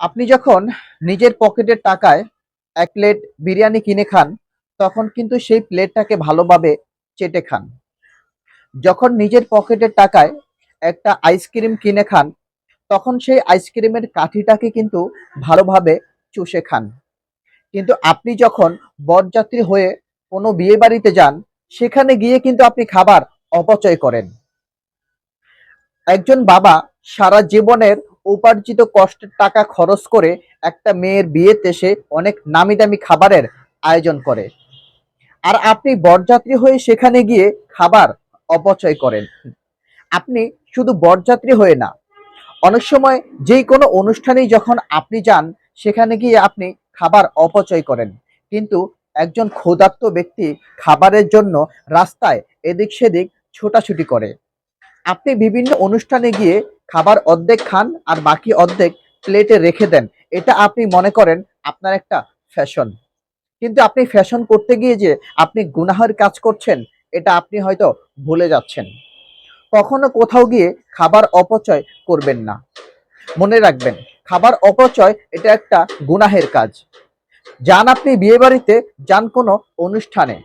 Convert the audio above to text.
আপনি যখন নিজের পকেটের টাকায় এক প্লেট বিরিয়ানি কিনে খান, তখন কিন্তু সেই প্লেটটাকে ভালোভাবে চেটে খান। যখন নিজের পকেটের টাকায় একটা আইসক্রিম কিনে খান, তখন সেই আইসক্রিমের কাঠিটাকে কিন্তু ভালোভাবে চুষে খান। কিন্তু আপনি যখন বরযাত্রী হয়ে কোনো বিয়ে বাড়িতে যান, সেখানে গিয়ে কিন্তু আপনি খাবার অপচয় করেন। একজন বাবা সারা জীবনের উপার্জিত কষ্টের টাকা খরচ করে একটা মেয়ের বিয়েতে সে অনেক নামি দামি খাবারের আয়োজন করে। আর আপনি বরযাত্রী হয়ে সেখানে গিয়ে খাবার অপচয় করেন। আপনি শুধু বরযাত্রী হয়ে না, অনেক সময় যেই কোনো অনুষ্ঠানেই যখন আপনি যান, সেখানে গিয়ে আপনি খাবার অপচয় করেন। কিন্তু একজন ক্ষুধার্ত ব্যক্তি খাবারের জন্য রাস্তায় এদিক সেদিক ছোটাছুটি করে। আপনি বিভিন্ন অনুষ্ঠানে গিয়ে খাবার অর্ধেক খান আর বাকি অর্ধেক প্লেটে রেখে দেন। এটা আপনি মনে করেন আপনার একটা ফ্যাশন কিন্তু আপনি ফ্যাশন করতে গিয়ে যে আপনি গুনাহের কাজ করছেন, এটা আপনি হয়তো ভুলে যাচ্ছেন। কখনো কোথাও গিয়ে খাবার অপচয় করবেন না। মনে রাখবেন, খাবার অপচয় এটা একটা গুনাহের কাজ। যান আপনি বিয়ে বাড়িতে যান কোনো অনুষ্ঠানে।